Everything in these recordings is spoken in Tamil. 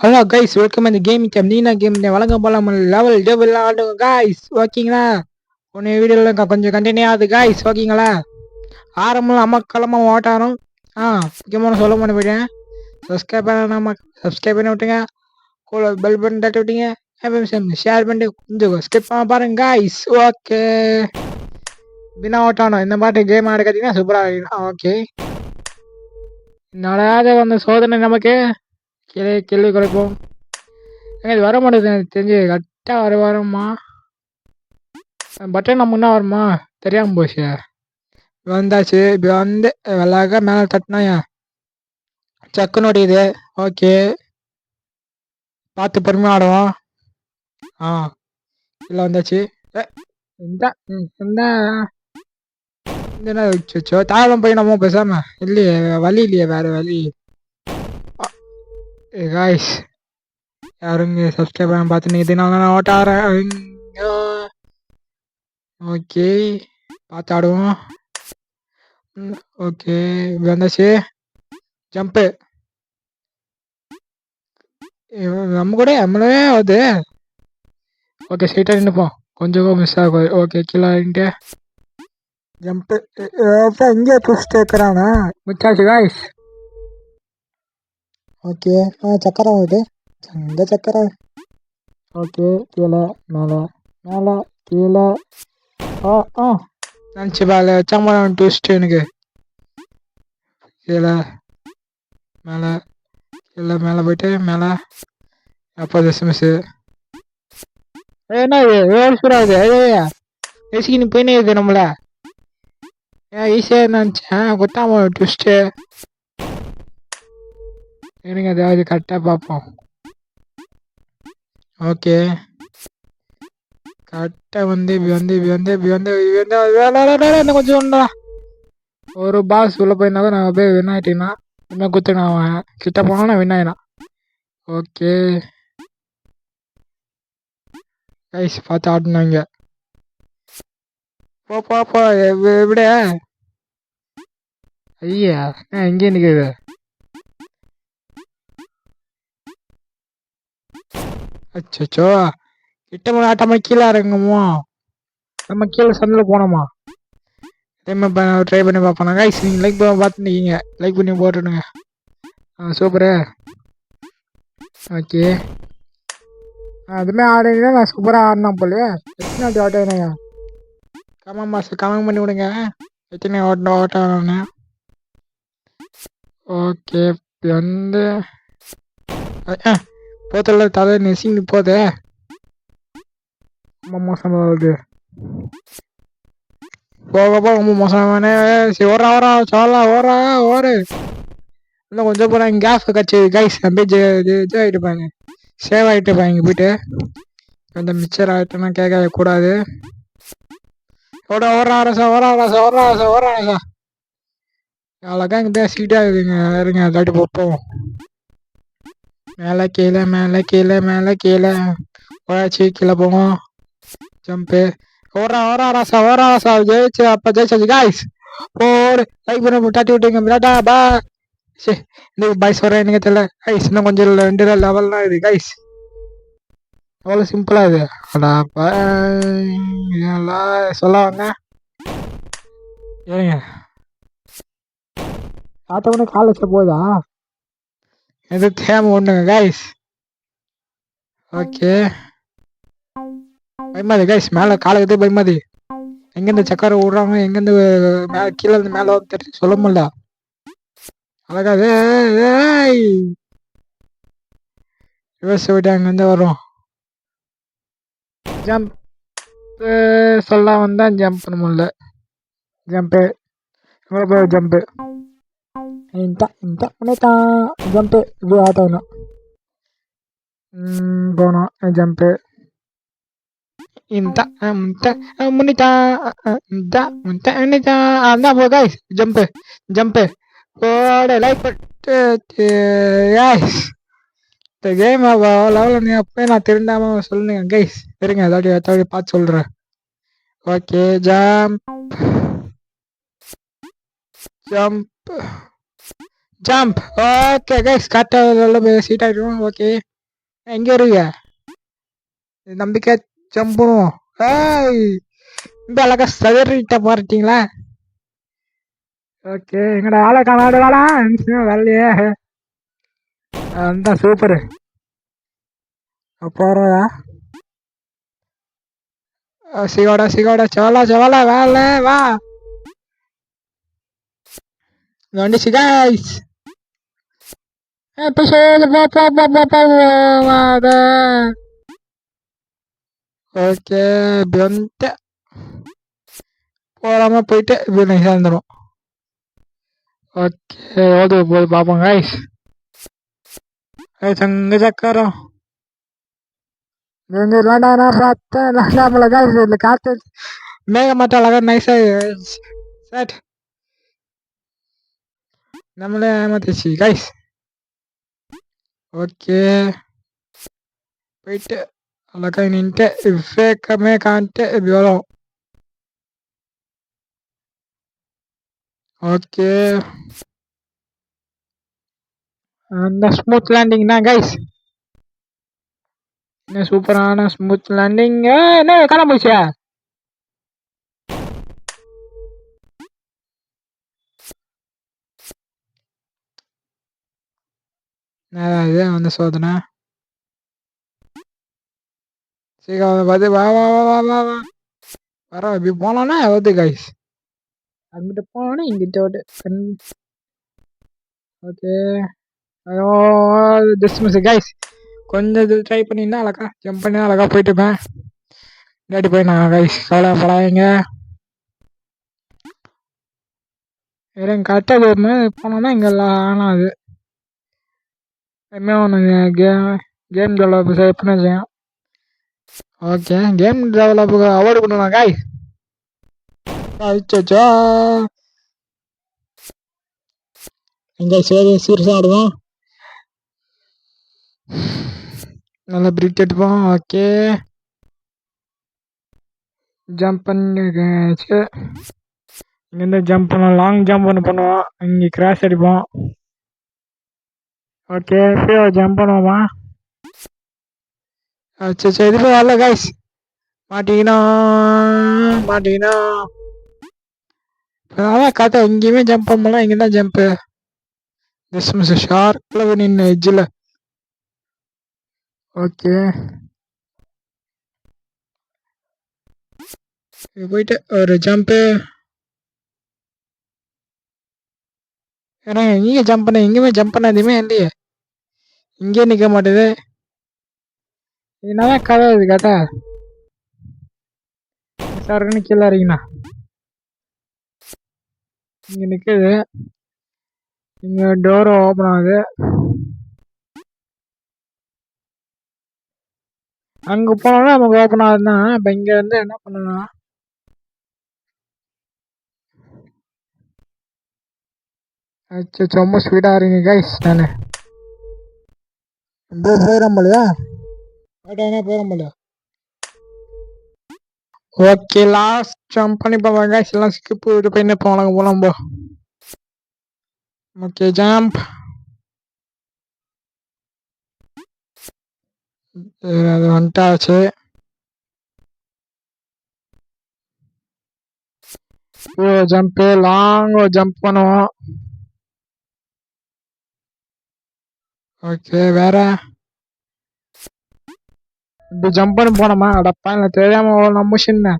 ஹலோ கைஸ் வெல்கம் இந்த கேம் கேம் நீனா கேம் வழங்க போலாம் லெவல் டேபிள் ஆடுங்க கைஸ் ஓகேங்களா உன்னை வீடியோவில் கொஞ்சம் கண்டினியூ ஆகுது கைஸ் ஓகேங்களா ஆரம்பம் அம்மக்களமாக ஓட்டாரம் ஆ முக்கியமான சொல்ல மாட்டேன் போயிட்டேன். சப்ஸ்கிரைப் பண்ண சப்ஸ்கிரைப் பண்ணி விட்டுங்க கூட பெல் பட்டன் தட்டி விட்டீங்க ஷேர் பண்ணிட்டு கொஞ்சம் ஸ்கிப் பண்ண பாருங்க கைஸ் ஓகே பின்னா ஓட்டானோ? இந்த மாதிரி கேம் ஆட கட்டிங்கன்னா சூப்பராக ஓகே நடக்காத வந்த சோதனை நமக்கு. கேள்வி கேள்வி குறைப்போம் ஏங்க இது வர மாட்டேங்குது எனக்கு தெரிஞ்சு. கரெக்டாக வர வரமா பட்டன் நம்ம என்ன வருமா? தெரியாமல் போச்சு. வந்தாச்சு. இப்போ வந்து அழகாக மேலே தட்டினாயா சக்குன்னு ஓடியுது ஓகே. பார்த்து பொறுமையாக ஆடுவோம். ஆ. இல்லை வந்தாச்சு. இந்த இந்த. இந்த வச்சோ தாழம் போய் நம்ம பேசாமல் இல்லையே வழி இல்லையே வேறு வழி. காய்ஸ் யாருங்க? சப்ஸ்கிரைப் பண்ண பார்த்து இதனால நான் ஓட்டாறேன் ஓகே பார்த்து ஆடுவோம். ஓகே வந்தாச்சு. ஜம்ப்பு நம்ம கூட நம்மளே ஆகுது. ஓகே ஸ்ட்ரைட்டாக நின்றுப்போம் கொஞ்சம் மிஸ் ஆகும் ஓகே கீழே ஜம்ப்பு இங்கே புஷ் கேட்குறானா முச்சாச்சு காய்ஸ் ஓகே. ஆ சக்கரம் இது இந்த சக்கரம் ஓகே கீழே மேலே. மேலே கீழே. ஆ ஆ. நினச்சி பால சம்பளம் ட்விஸ்ட் எனக்கு. கீழே மேலே கீழே மேலே போயிட்டு மேலே. அப்போ எஸ்எம்எஸ்ஸு என்ன இது? சூடாகுது ஐயா நீ போயினே இது நம்மள. ஏன் ஈஸியாக நினச்சேன் கொத்தாம டூஸ்ட்டு எனக்கு அதாவது கரெக்டாக பார்ப்போம். ஓகே கரெக்டாக வந்து இப்படி வந்து இப்படி வந்து இப்படி வந்து இப்படி வந்து என்ன கொஞ்சம் ஒன்றா ஒரு பாஸ் உள்ளே போயிருந்தா நான் போய் வின் ஆகிட்டீங்கன்னா இன்னும் குத்துனா அவன் கிட்ட போனா வின் ஆகினான் ஓகே கைஸ் பார்த்து ஆடினாங்க போ போ போ எப்படியா ஐயா இங்கே நிற்குது அச்சோ கிட்ட போய் கீழே இறங்குமோ நம்ம கீழே சந்தில் போனோமா? ட்ரை பண்ணி பார்ப்போம். கைஸ் நீங்கள் லைக் பண்ண பார்த்துருக்கீங்க. லைக் பண்ணி போட்டுடுங்க. ஆ சூப்பரு ஓகே அதுமே ஆடுறீங்கன்னா நான் சூப்பராக ஆடினா போலையே எத்தனை வாட்டி ஆட்டேனுங்க கமெண்ட் மாஸ்டர் கமெண்ட் பண்ணி விடுங்க. எத்தனை ஓட்ட ஓட்டானு ஓகே வந்து போத்தல தலை நெசிங்க போதே. ரொம்ப மோசமாக வருது. போக போக ரொம்ப மோசமானே. சரி ஓரா ஓரா சோலா ஓரா ஓரு இன்னும் கொஞ்சம் போகிறாங்க கேஸ் கட்சி கைஸ் அப்படியே இது ஆகிட்டு பாருங்க. சேவ் ஆகிட்டு பாருங்க போயிட்டு. அந்த மிச்சர் ஆகிட்டோன்னா கேட்க கூடாது. ஓட ஓரா ரசா ஓரா ரசா ஓரா ரசா ஓரா ரசா. அழகாக இங்கே சீட்டாக இருக்குங்க இருங்க அதாட்டி போப்போம் மேலே கீழே மேலே கீழே மேலே கீழே. போயாச்சு கீழே போவோம். ஜம்ப்பு ஓரா ஓரா ராசா ஓரா ராசா. ஜெயிச்சு அப்போ ஜெயிச்சாச்சு காய்ஸ் போடு லைக் பண்ண தட்டி விட்டுங்க விளாட்டா பா. சே இந்த பாய்ஸ் வர எனக்கு தெரியல. கைஸ் இன்னும் கொஞ்சம் ரெண்டு லெவல்லாம் இது கைஸ் அவ்வளோ சிம்பிளாக இது. அடா சொல்ல வாங்க ஏங்க பார்த்தவொடனே கால் வச்ச போதா இது தேம ஒன்றுங்க கைஸ் ஓகே பயமாதி கைஸ் மேலே காலக்கத்தே பயமாதி எங்கேருந்து சக்கரை விடுறாங்க எங்கேருந்து மேலே கீழே இருந்து மேலே வந்து தெரிஞ்சு சொல்ல முடியல. அழகாது ரிவர்ஸ் விட்டு அங்கேருந்து வரும். ஜம்ப் சொல்ல வந்தால் ஜம்ப் பண்ண முடியல. Jump jump Inta, entak meneta jampe dua atau no hmm bono eh, jampe Inta, inta, eh, eh, monita, inta, inta, inta, anda ah, apa guys? Jumpe, jumpe, kore like, eh, guys, the game apa? Lalu nih apa? Nah, terindah mau sulit nih guys, teringat tadi atau di pas sulit Oke, jump, jump, jump okay guys கரெக்டாக போய் சீட் ஆகிடும் ஓகே எங்கே இருங்க நம்பிக்கை ஜம்ப் பண்ணுவோம் ஏய் இந்த அழகா சதறிட்ட பாருட்டீங்களா ஓகே எங்கடா ஆளை காணாடு வாடா. வரலையே. அந்த சூப்பரு போகிறதா சிகோடா சிகோடா. சவலா சவலா. வேலை வா. வந்துச்சு கைஸ் ஓகே இப்படி வந்துட்டு போகாம போயிட்டு இப்படி நான் சேர்ந்துடும் ஓகே ஓது போது பார்ப்போம் கைஸ் சங்க சக்கரம் வேண்டாம் நான் பார்த்தேன் நம்மள கைஸ் இதில் காற்று மேகமாட்டம் அழகாக நைஸாக செட் நம்மளே ஏமாத்திச்சு கைஸ் ஓகே போயிட்டு அழகா நின்ட்டு ஃபேக்கமே காண்ட்டு இப்படி வரும் ஓகே அந்த ஸ்மூத் லேண்டிங் தான் கைஸ் என்ன சூப்பரான ஸ்மூத் லேண்டிங் என்ன காண போச்சா இது? வந்து சோதனை சீக்கிரம் வந்து வா வா வா வா வா வா. வர இப்படி போனோன்னா வருது கைஸ் அங்கிட்ட போனோன்னா இங்கிட்ட கண். ஓகே. டிஸ்மிஸ் கைஸ் கொஞ்சம் இது ட்ரை பண்ணியிருந்தா அழகா ஜம்ப் பண்ணி அழகா போயிட்டு இருப்பேன். இல்லாட்டி போய் நான் கைஸ் கவலை படாதீங்க வேற கரெக்டாக போனோம்னா இங்கே ஆனால் அது ஒன்று கேம் கேம் டெவலப் எப்படின்னு செய்யும் ஓகே கேம் டெவலப்புக்கு அவார்டு பண்ணுவாங்க காய் அச்சோ எங்கே சரி சீரியஸாக ஆடுவோம் நல்லா பிரிக் எடுப்போம் ஓகே ஜம்ப் பண்ணி இங்கேருந்து ஜம்ப் பண்ணுவோம் லாங் ஜம்ப் ஒன்று பண்ணுவோம் இங்கே கிராஸ் அடிப்போம் ஓகே கீழே ஜம்ப் பண்ணுவோமா அச்சா இது போய் வரல கைஸ் மாட்டிக்கினா மாட்டிக்கினா. அதான் கதை எங்கேயுமே ஜம்ப் பண்ணலாம் இங்கே தான் ஜம்ப்பு திஸ் மிஸ் ஷார்ப்பில் நின்று எஜ்ஜில் ஓகே போயிட்டு ஒரு ஜம்ப்பு ஏன்னா எங்கேயும் ஜம்ப் பண்ண எங்கேயுமே ஜம்ப் பண்ண எதுவுமே இல்லையே. இங்கே நிற்க மாட்டேது. என்னதான் கதை இது கேட்டா? சருன்னு கீழே இறங்கினா. இங்கே நிற்குது இங்கே டோர் ஓப்பன் ஆகுது. அங்கே போனோம்னா நமக்கு ஓப்பன் ஆகுதுன்னா இப்போ இங்கே வந்து என்ன பண்ணணும் அச்சோ ரொம்ப ஸ்பீடாக இருக்கீங்க கைஸ் நான். போயிடும் போலையா போயிட்டாங்கன்னா போயிடும் போலையா ஓகே லாஸ்ட் ஜம்ப் பண்ணி போவாங்க எல்லாம் ஸ்கிப் விட்டு போய் என்ன போகலாம் போகலாம் போ. ஓகே ஜம்ப் அது வந்துட்டாச்சு ஜம்ப் லாங் ஜம்ப் பண்ணுவோம். ஓகே வேற? இப்படி ஜம்ப் பண்ணி போனோமா? அடப்பா எனக்கு தெரியாம நம்ம சின்ன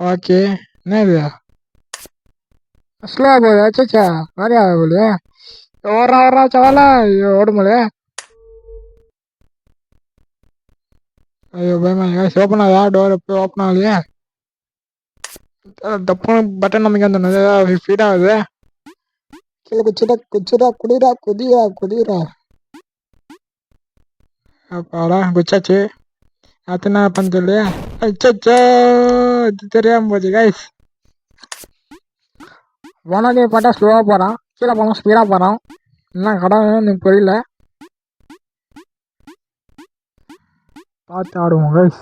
ஓகே என்ன இது? ஸ்லோ போகுது அச்சா வேறையா போகுது ஓடுறா ஓடுறா சவாலா? ஐயோ ஓடுமலே ஐயோ பயமா ஓப்பன் ஆகுதா? டோர் எப்போ ஓப்பன் ஆகலையே. தப்பு பட்டன் நமக்கு அந்த ஃபீட் ஆகுது? கீழே குச்சிடா குச்சிடா குடிடா குதிரா குதிரா அப்பாடா குச்சாச்சு அத்தனை பண்ண இல்லையா அச்சோ இது தெரியாமல் போச்சு கைஸ் போனாலே பார்த்தா ஸ்லோவாக போகிறான் கீழே போனால் ஸ்பீடாக போகிறான் என்ன கடன் எனக்கு புரியல பார்த்து ஆடுவோம் கைஸ்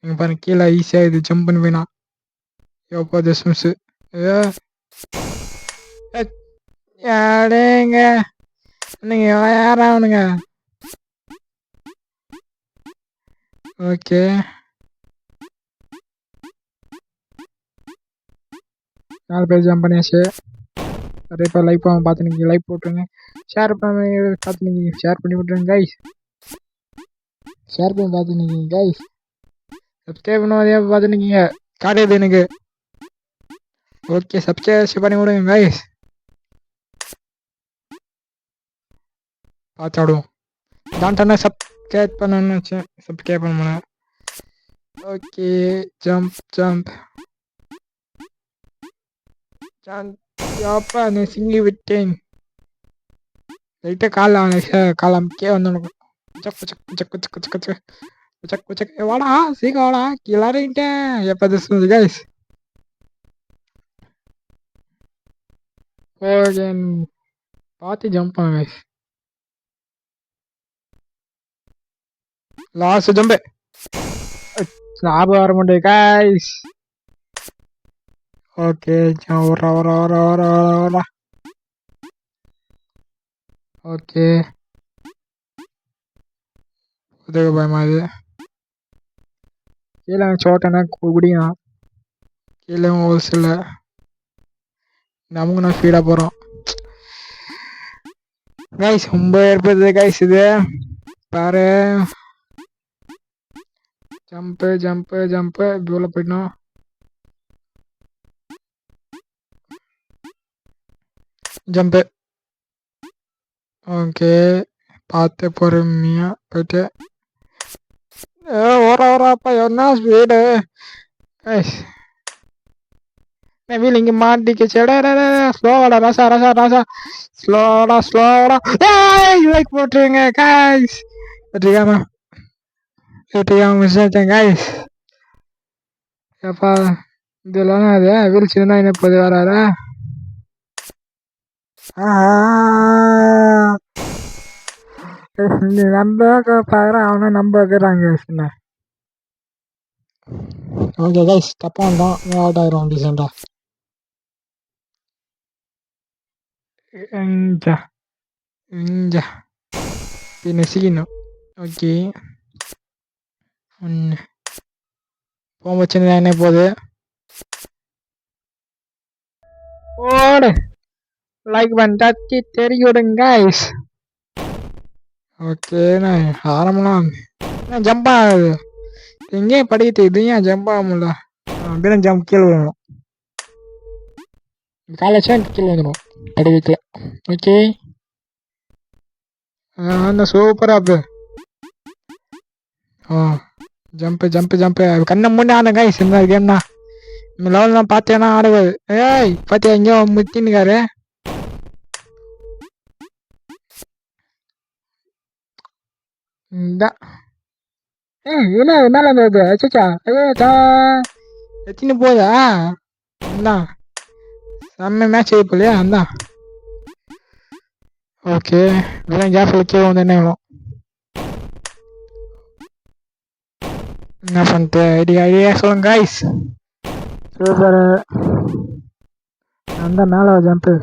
நீங்கள் பாருங்க கீழே ஈஸியாக இது ஜம்ப் பண்ணி போயினா எப்போ ஜஸ்மிஸு. மிஸ்ஸு ஏ அடேங்க. நீங்க யாராவனுங்க ஓகே. நாலு பேர் ஜம்ப் பண்ணியாச்சு? நிறைய பேர் லைக் பண்ண பார்த்துனீங்க லைக் போட்டுருங்க. ஷேர் பண்ணி பார்த்துனீங்க ஷேர் பண்ணி விட்ருங்க கைஸ் ஷேர் பண்ணி பார்த்துனீங்க கைஸ் சப்ஸ்கிரைப் பண்ணாதே பார்த்து நீங்கள் காட்டுது எனக்கு? ஓகே சப்ஸ்கிரைப் பண்ணி விடுங்க கைஸ் பார்த்தாடுவோம் ஆடுவோம் தாண்டான சப் கேட் பண்ணணும்னு வச்சேன் சப் கேட் பண்ண ஓகே ஜம்ப் ஜம்ப் ஜம்ப் நான் சிங்கி விட்டேன் லைட்டாக கால் கால் அமுக்கே வந்து உனக்கு சக்கு சக்கு சக்கு சக்கு சக்கு சக்கு Kucak, kucak. Eh, wala, sih wala. Kilarin deh. Ya pada semua guys. Oke. Last jump ஞாபகம் வர மாட்டேங்குது காய்ஸ் ஓகே ஒரு வர வர வர வர ஓகே உதவி பயமா இது? கீழே சோட்டனா குடியும் கீழே ஒரு சில. நமக்கு நான் ஃபீடாக போகிறோம் கைஸ் ரொம்ப ஏற்படுது கைஸ் இது. பாரு. ஜம்ப்பு ஜம்ப்பு ஜம்ப்பு இப்படி உள்ள போயிடணும் ஜம்ப்பு ஓகே பார்த்து பொறுமையாக போயிட்டு ஏ ஓரா ஓராப்பா என்ன ஸ்பீடு ஐஸ் வீல் இங்கே மாட்டிக்கிச்சு ஸ்லோவாடா ரசா ரசா ரசா ஸ்லோடா ஸ்லோடா ஏய் லைக் போட்டுருங்க guys வெற்றிக்காம வெற்றிக்காம மிஸ் ஆச்சேன் காய்ஸ் ஏப்பா இதெல்லாம் அது வீல் சின்ன என்ன போது வராரா நீ நம்ப பார்க்குறேன் அவனை நம்ப வைக்கிறாங்க சின்ன ஓகே கைஸ் தப்பாக வந்தோம் அவுட் ஆயிரும் டீசெண்டாக இஞ்சா இஞ்சா പിന്നെ സീനു ஓகே ஒன்று போக சின்ன என்ன போகுது ஓடு லைக் பண்ணிட்டு தெரியும் கைஸ் ஓகே நான் ஆரம்பலாம் நான் ஜம்ப் ஆகுது. எங்கேயும் படிக்கிட்டு இது ஏன் ஜம்ப் ஆக முடியல. அப்படியே ஜம்ப் கீழே விடணும் காலேஜ் கீழே வந்துடும் படிக்கல ஓகே அந்த சூப்பராக அப்போ ஆ. ஜம்ப் ஜம்ப் ஜம்ப் கண்ணை முன்னே ஆன கைஸ் இந்த கேம்னா இந்த லெவல்லாம் பார்த்தேன்னா ஆடுவது. ஏய் பார்த்தியா எங்கேயோ முத்தின்னுக்காரு இந்த. ஏய் என்ன மேலே இருந்தது அச்சா ஐயோ சா எத்தின்னு போதா அண்ணா செம்ம மேட்ச் போலையா அந்த ஓகே இதெல்லாம் கேஃபில் கீழே வந்து என்ன வேணும் என்ன பண்ணிட்டு ஐடியா ஐடியா சொல்லுங்க கைஸ் சூப்பர் அந்த மேலே ஜம்ப்பு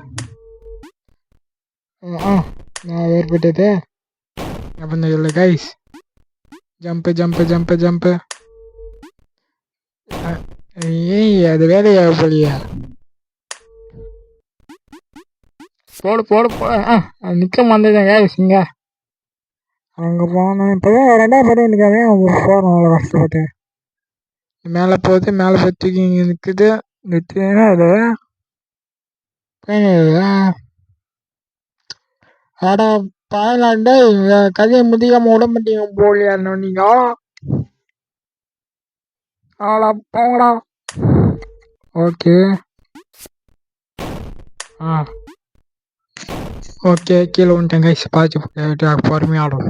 ஆ நான் ஏற்பட்டது அப்படின்னு சொல்லு guys jump jump jump jump ஏய் அது வேலையாக போலியா போடு போடு போடு ஆ நிற்க மாட்டேன் கைஸ் இங்கே அங்கே போனேன் இப்போ தான் ரெண்டாவது படம் நிற்காதே போகிறோம் அவ்வளோ கஷ்டப்பட்டு மேலே போகுது மேலே போய் தூக்கி இங்கே நிற்குது நிறுத்தினா அது அட பாயலாண்டே கதையை முதிக்காம விட மாட்டீங்க போலியா நீங்க ஆளா போங்கடா. ஓகே. ஆ. ஓகே கீழே வந்துட்டேன் கைஸ் பார்த்து பொறுமையாக ஆடும்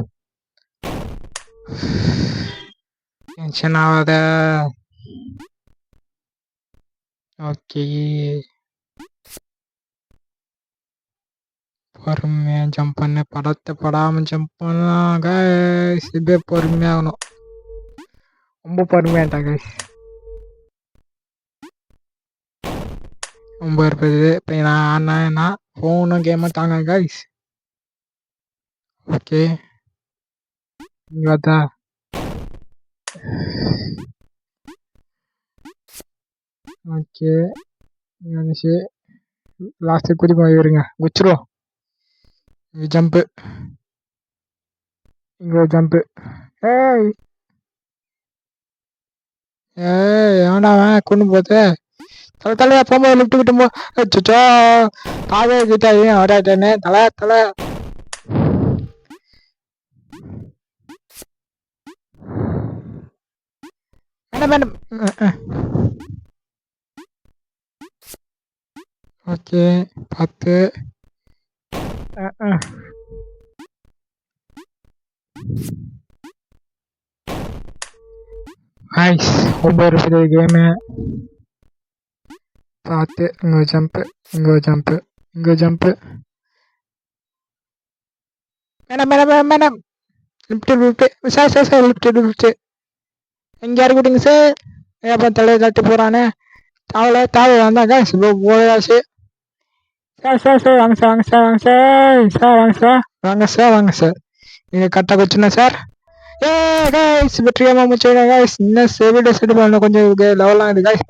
டென்ஷன் ஆகாத ஓகே. பொறுமையாக ஜம்ப் பண்ண. படத்தை படாமல் ஜம்ப் பண்ணலாம் கைஸ் இதே பொறுமையாகணும். ரொம்ப பொறுமையாட்டா கைஸ் ரொம்ப இருப்பது. இப்போ நான் ஆடினா ஃபோனும் கேமும் தாங்க கைஸ் ஓகே. Вода ஓகே இங்கே வந்துச்சு லாஸ்ட்டு போய் இருங்க குச்சிரும் இங்கே ஜம்ப்பு இங்கே ஒரு ஜம்ப்பு ஏய் ஏய் ஏன்டா அவன் கொண்டு போதே தலை தலையா போகும்போது லிஃப்ட் கிட்ட போ அச்சோ காவே கிட்ட ஏன் வராட்டேன்னு தலை தலை வேண்டாம் வேண்டாம் ஓகே பத்து அஹ், அஹ். நைஸ் ரொம்ப இருக்குது கேமு பார்த்து இங்கே ஜம்ப்பு இங்கே ஜம்ப்பு இங்கே jump madam madam madam madam lift lift sir sir sir lift lift எங்கே இறக்கிவிட்டுங்க சார் ஏப்பா தலையை தட்டி போகிறானே தாவல தாவல வந்தாங்க இப்போ போயாச்சு சார் சார் சார் வாங்க சார் வாங்க சார் வாங்க சார் சார் வாங்க சார் வாங்க சார் வாங்க சார் நீங்கள் கரெக்டாக வச்சுனா சார் ஏ கைஸ் வெற்றிகரமாக முடிச்சு கைஸ் இன்னும் வீடியோ செட் பண்ண கொஞ்சம் லெவலாம் இது கைஸ்